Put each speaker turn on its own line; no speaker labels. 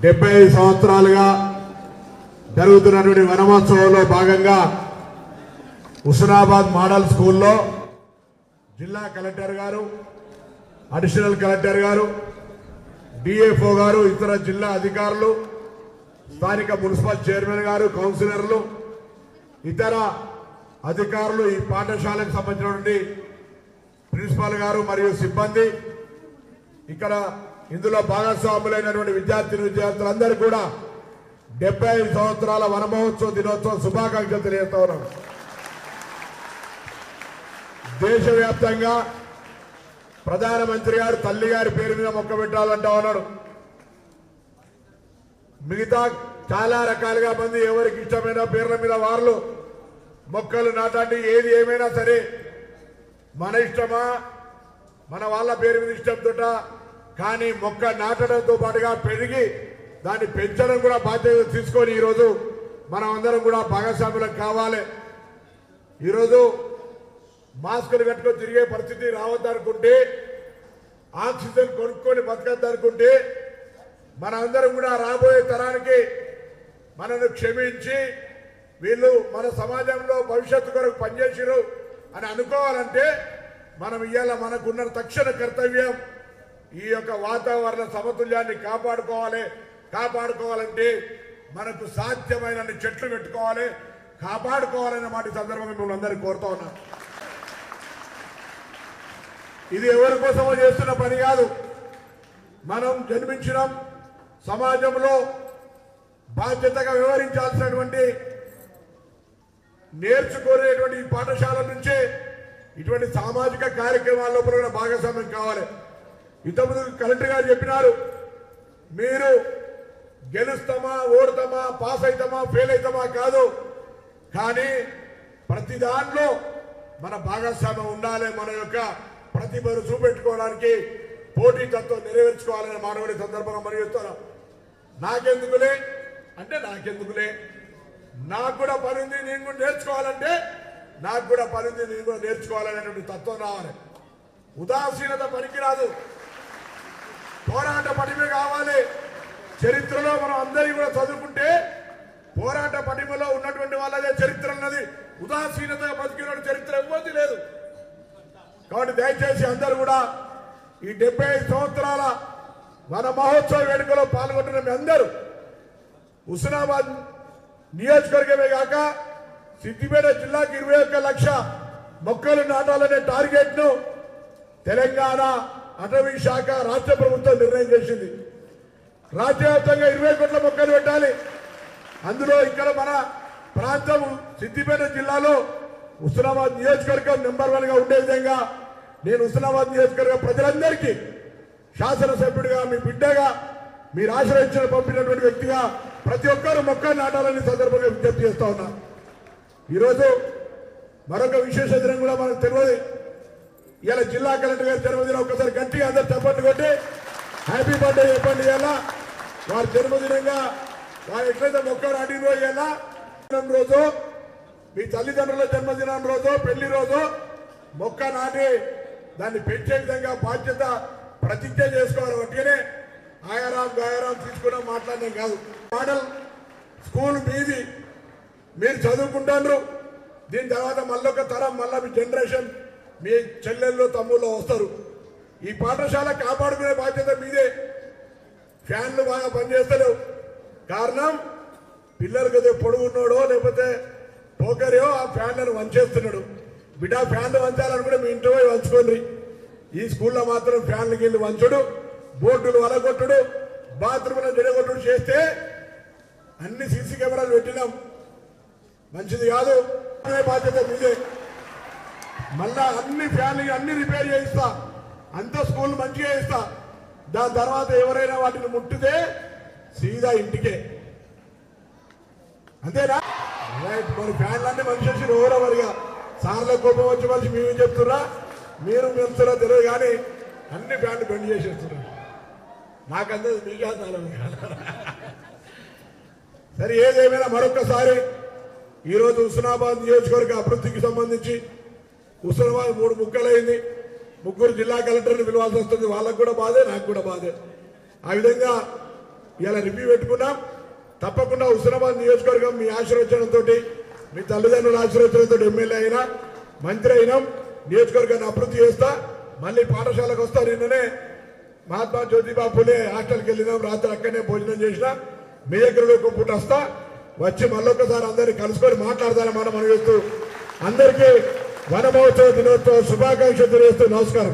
డెబ్బై ఐదు సంవత్సరాలుగా జరుగుతున్నటువంటి వనమహోత్సవంలో భాగంగా హుస్నాబాద్ మోడల్ స్కూల్లో జిల్లా కలెక్టర్ గారు అడిషనల్ కలెక్టర్ గారు డిఎఫ్ఓ గారు ఇతర జిల్లా అధికారులు స్థానిక మున్సిపల్ చైర్మన్ గారు కౌన్సిలర్లు ఇతర అధికారులు ఈ పాఠశాలకు సంబంధించినటువంటి ప్రిన్సిపాల్ గారు మరియు సిబ్బంది ఇక్కడ ఇందులో భాగస్వాములైనటువంటి విద్యార్థిని విద్యార్థులందరూ కూడా డెబ్బై ఐదు సంవత్సరాల వనమహోత్సవ దినోత్సవం శుభాకాంక్షలు తెలియజేస్తా ఉన్నాం. దేశవ్యాప్తంగా ప్రధానమంత్రి గారు తల్లి గారి పేరు మీద మొక్క పెట్టాలంటా ఉన్నాడు. మిగతా చాలా రకాలుగా మంది ఎవరికి ఇష్టమైన పేర్ల మీద వాళ్ళు మొక్కలు నాటండి ఏది ఏమైనా సరే మన ఇష్టమా? మన వాళ్ళ పేరు మీద ఇష్టంతో కానీ మొక్క నాటడంతో పాటుగా పెరిగి దాన్ని పెంచడం కూడా బాధ్యత తీసుకొని ఈరోజు మనం అందరం కూడా భాగస్వాములకు కావాలి. ఈరోజు మాస్కులు కట్టుకొని తిరిగే పరిస్థితి రావద్దనుకుంటే ఆక్సిజన్ కొనుక్కొని బతకద్దనుకుంటే మన అందరం కూడా రాబోయే తరానికి మనను క్షమించి వీళ్ళు మన సమాజంలో భవిష్యత్తు కొరకు పనిచేసిరు అని అనుకోవాలంటే మనం ఇవాళ మనకున్న తక్షణ కర్తవ్యం. ఈ యొక్క వాతావరణ సమతుల్యాన్ని కాపాడుకోవాలి. కాపాడుకోవాలంటే మనకు సాధ్యమైన చెట్లు పెట్టుకోవాలి. కాపాడుకోవాలనే మాట సందర్భంగా మిమ్మల్ని అందరికీ కోరుతా ఉన్నాను ఇది ఎవరి కోసమో చేస్తున్న పని కాదు. మనం జన్మించినాం సమాజంలో బాధ్యతగా వ్యవహరించాల్సినటువంటి నేర్చుకునేటువంటి ఈ పాఠశాల నుంచే ఇటువంటి సామాజిక కార్యక్రమాల్లో కూడా భాగస్వామ్యం కావాలి. ఇంతకుముందు కలెక్టర్ గారు చెప్పినారు మీరు గెలుస్తామా ఓడతామా పాస్ అవుతామా ఫెయిల్ అవుతామా కాదు. కానీ ప్రతి దాంట్లో మన భాగస్వామ్యం ఉండాలి మన యొక్క ప్రతిభను చూపెట్టుకోవడానికి పోటీతత్వం నెరవేర్చుకోవాలనే మానవుడి సందర్భంగా మరి చెప్తాను నాకెందుకులే? అంటే నాకెందుకులే? నాకు కూడా పని నేను కూడా నేర్చుకోవాలంటే నాకు కూడా పని నేను కూడా నేర్చుకోవాలనేటువంటి తత్వం రావాలి. ఉదాసీనత పనికిరాదు. పోరాట పటిమ కావాలి. చరిత్రలో మనం అందరికీ కూడా చదువుకుంటే పోరాట పటిమలో ఉన్నటువంటి వాళ్ళదే చరిత్ర ఉన్నది ఉదాసీనత బతికిన చరిత్ర ఇవ్వదు లేదు. కాబట్టి దయచేసి అందరూ కూడా ఈ డెబ్బై ఐదు సంవత్సరాల మన మహోత్సవ వేడుకలో పాల్గొంటున్న మీ అందరూ హుస్నాబాద్ నియోజకవర్గమే కాక సిద్దిపేట జిల్లాకి ఇరవై ఒక్క లక్ష మొక్కలు నాటాలనే టార్గెట్ను తెలంగాణ అటవీ శాఖ రాష్ట్ర ప్రభుత్వం నిర్ణయం చేసింది. రాష్ట్ర వ్యాప్తంగా ఇరవై కోట్ల మొక్కలు పెట్టాలి. అందులో ఇక్కడ మన ప్రాంతం సిద్దిపేట జిల్లాలో హుస్నాబాద్ నియోజకవర్గం నెంబర్ వన్గా ఉండే విధంగా నేను హుస్నాబాద్ నియోజకవర్గ ప్రజలందరికీ శాసనసభ్యుడిగా మీ బిడ్డగా మీరు ఆశ్రయించిన పంపినటువంటి వ్యక్తిగా ప్రతి ఒక్కరు మొక్క నాటాలని సందర్భంగా విజ్ఞప్తి చేస్తా ఉన్నా. ఈరోజు మరొక విశేష దినం కూడా మనకు తెలియదు. ఇలా జిల్లా కలెక్టర్ గారి జన్మదినం ఒక్కసారి గట్టిగా అందరు చెప్పండి కొట్టి హ్యాపీ బర్త్డే చెప్పండి ఇలా. వారి జన్మదినంగా వారు ఎట్లయితే మొక్క నాటినో ఇలా. రోజు మీ తల్లిదండ్రుల జన్మదినం రోజు పెళ్ళి రోజు మొక్క నాటి దాన్ని పెంచే విధంగా బాధ్యత ప్రతిజ్ఞ చేసుకోవాలి. ఒకటిగానే ఆయారాం గాయారాం తీసుకున్నా మాట్లాడడం కాదు. మోడల్ స్కూల్ మీది. మీరు చదువుకుంటారు దీని తర్వాత మళ్ళొక తరం మళ్ళీ మీ జనరేషన్ మీ చెల్లెళ్ళు తమ్ముళ్ళు వస్తారు. ఈ పాఠశాల కాపాడుకునే బాధ్యత మీదే. ఫ్యాన్లు బాగా పనిచేస్తలేవు. కారణం పిల్లలు కదా పొడుగున్నాడో లేకపోతే పోకరియో ఆ ఫ్యాన్లను వంచేస్తున్నాడు. బిడ్డ ఫ్యాన్లు వంచాలనుకుంటే మీ ఇంటి పోయి వంచుకోండి. ఈ స్కూల్లో మాత్రం ఫ్యాన్లు గిల్లు వంచుడు బోర్డులు వలగొట్టుడు బాత్రూంలో జడగొట్టుడు చేస్తే అన్ని సీసీ కెమెరాలు పెట్టినాం. మంచిది కాదు. బాధ్యత మీదే. మళ్ళా అన్ని ఫ్యాన్లు అన్ని రిపేర్ చేయిస్తా. అంత స్కూల్ మంచిగా చేస్తా దాని తర్వాత ఎవరైనా వాటిని ముట్టితే సీదా ఇంటికే. అంతేనా? రైట్ మరి ఫ్యాన్లన్నీ మనిషి ఓవరవరిగా సార్ల కోపం వచ్చి మనిషి మేము చెప్తున్నా? మీరు మెలుతున్నా తెలియదు కానీ అన్ని ఫ్యాన్లు బెండ్ చేసేస్తున్నారు. నాకంతా మీకే సరే ఏదేమైనా మరొకసారి ఈరోజు హుస్నాబాద్ నియోజకవర్గ అభివృద్ధికి సంబంధించి హుస్నాబాద్ మూడు ముక్కలైంది. ముగ్గురు జిల్లా కలెక్టర్ని పిలవాల్సి వస్తుంది. వాళ్ళకు కూడా బాధే నాకు కూడా బాధే. ఆ విధంగా ఇలా రివ్యూ పెట్టుకున్నాం. తప్పకుండా హుస్నాబాద్ నియోజకవర్గం మీ ఆశీర్వచనంతో మీ తల్లిదండ్రుల ఆశీర్వచనంతో ఎమ్మెల్యే అయినా మంత్రి అయినాం. నియోజకవర్గాన్ని అభివృద్ధి చేస్తా. మళ్ళీ పాఠశాలకు వస్తా నిన్ననే మహాత్మా జ్యోతిబా పులే హాస్టల్కి వెళ్ళినాం. రాత్రి అక్కడనే భోజనం చేసినా. మీ దగ్గర ఒక పూట వస్తా. వచ్చి మళ్ళొకసారి అందరినీ కలుసుకొని మాట్లాడతారని మనం చేస్తూ అందరికీ వన దినోత్సవ శుభాకాంక్షలు తెలియజేస్తూ నమస్కారం.